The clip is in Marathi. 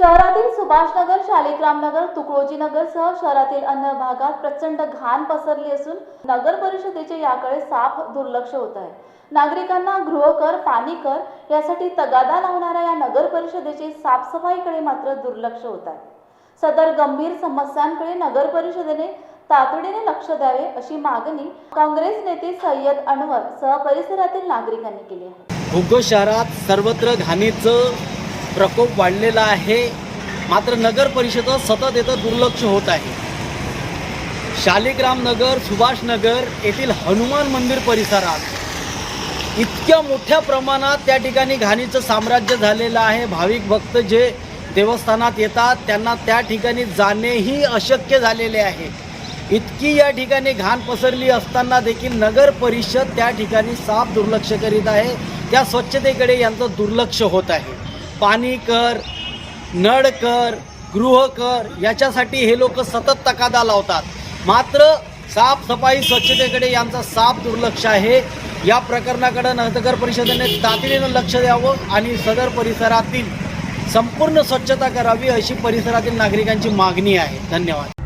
शहरातील सुभाषनगर शालिग्रामनगर तुकडोजीनगर सह शहरातील अन्य भागात प्रचंड घाण पसरली असून नगर परिषदेचे याकडे साफ दुर्लक्ष होत आहे. नागरिकांना गृहकर पाणी कर यासाठी तगादा लावणाऱ्या या नगर परिषदेचे साफसफाईकडे मात्र दुर्लक्ष होत आहे. सदर गंभीर समस्यांकडे नगर परिषदेने तातडीने लक्ष द्यावे अशी मागणी काँग्रेस नेते सय्यद अनवर सह परिसरातील नागरिकांनी केली आहे. शहरात सर्वत्र घाणीचं प्रकोप वाढलेला आहे. मात्र नगर परिषद सतत येथं दुर्लक्ष होत आहे. शालिग्राम नगर सुभाषनगर येथील हनुमान मंदिर परिसरात इतक्या मोठ्या प्रमाणात त्या ठिकाणी घाणीचं साम्राज्य झालेलं आहे. भाविक भक्त जे देवस्थानात येतात त्यांना त्या ठिकाणी जाणेही अशक्य झालेले आहे. इतकी या ठिकाणी घाण पसरली असताना देखील नगर परिषद त्या ठिकाणी साफ दुर्लक्ष करीत आहे. त्या स्वच्छतेकडे यांचं दुर्लक्ष होत आहे. पाणी कर नळ कर गृह कर याच्यासाठी हे लोक सतत तकादा लावतात. मात्र साफसफाई स्वच्छतेकडे यांचं साफ दुर्लक्ष आहे. या प्रकरणाकडे नगर परिषदेने तातडीनं लक्ष द्यावं आणि सदर परिसरातील संपूर्ण स्वच्छता करावी अशी परिसरातील नागरिकांची मागणी आहे. धन्यवाद.